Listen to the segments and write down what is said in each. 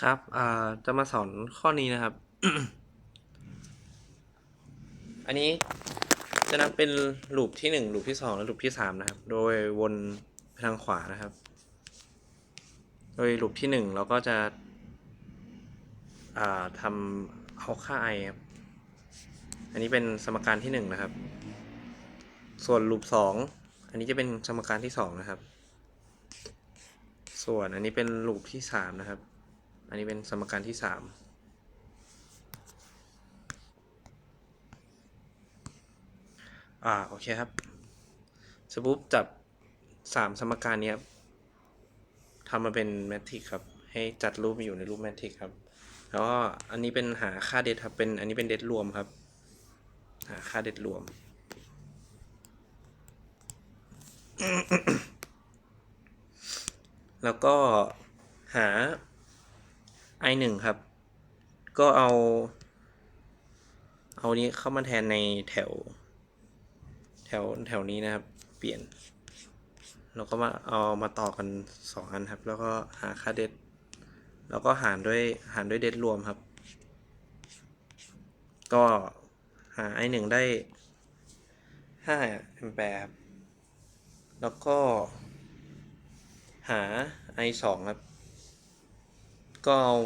ครับ อ่า จะมาสอนข้อนี้นะครับ อันนี้จะนับเป็นลูปที่หนึ่งลูปที่สองและลูปที่สามนะครับ โดยวนไปทางขวานะครับ โดยลูปที่หนึ่งเราก็จะ อ่าทำเอาค่า i ครับ อันนี้เป็นสมการที่หนึ่งนะครับ ส่วนลูปสอง อันนี้จะเป็นสมการที่สองนะครับ ส่วนอันนี้เป็นลูปที่สามนะครับ อันนี้เป็นสมการที่สามอ่าโอเคครับสปุ๊บจับสามสมการนี้ครับทำมาเป็นแมทริกครับ ให้จัดรูปมาอยู่ในรูปแมทริกครับ แล้วก็อันนี้เป็นหาค่าเดทครับเป็นอันนี้เป็นเดทรวมครับ หาค่าเดทรวม แล้วก็หา i หนึ่งครับ ก็เอา เอานี้เข้ามาแทนในแถว แถวแถวนี้นะครับ เปลี่ยน แล้วก็มาเอามาต่อกันสองอันครับ แล้วก็หาค่าเดทแล้วก็หารด้วยหารด้วยเดทรวมครับ ก็หา i หนึ่งได้ห้าแอมแปร์ครับ แล้วก็หา i สองครับ ก็เอา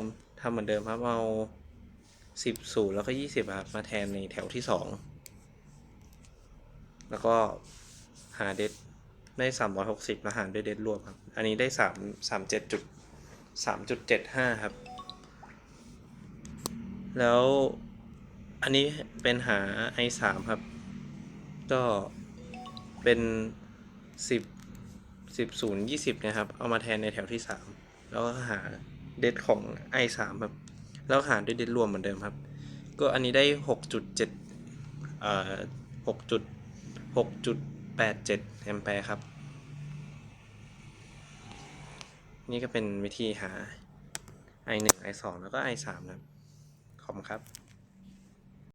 ทำเหมือนเดิมครับ เอาสิบศูนย์แล้วก็ยี่สิบครับ มาแทนในแถวที่สอง แล้วก็หาเดทได้สามร้อยหกสิบแล้วหารด้วยเดทรวมครับ อันนี้ได้สามสามเจ็ดจุดสามจุดเจ็ดห้าครับ แล้วอันนี้เป็นหา i สามครับ ก็เป็นสิบสิบศูนย์ยี่สิบนะครับ เอามาแทนในแถวที่สามแล้วก็หา เดทของ i สามครับ แล้วหารด้วยเดทรวมเหมือนเดิมครับ ก็อันนี้ได้หกจุดเจ็ดเอ่อหกจุดหกจุดแปดเจ็ดแอมแปร์ครับ นี่ก็เป็นวิธีหา i 1 i 2 แล้วก็ i 3 นะครับ ขอบคุณครับ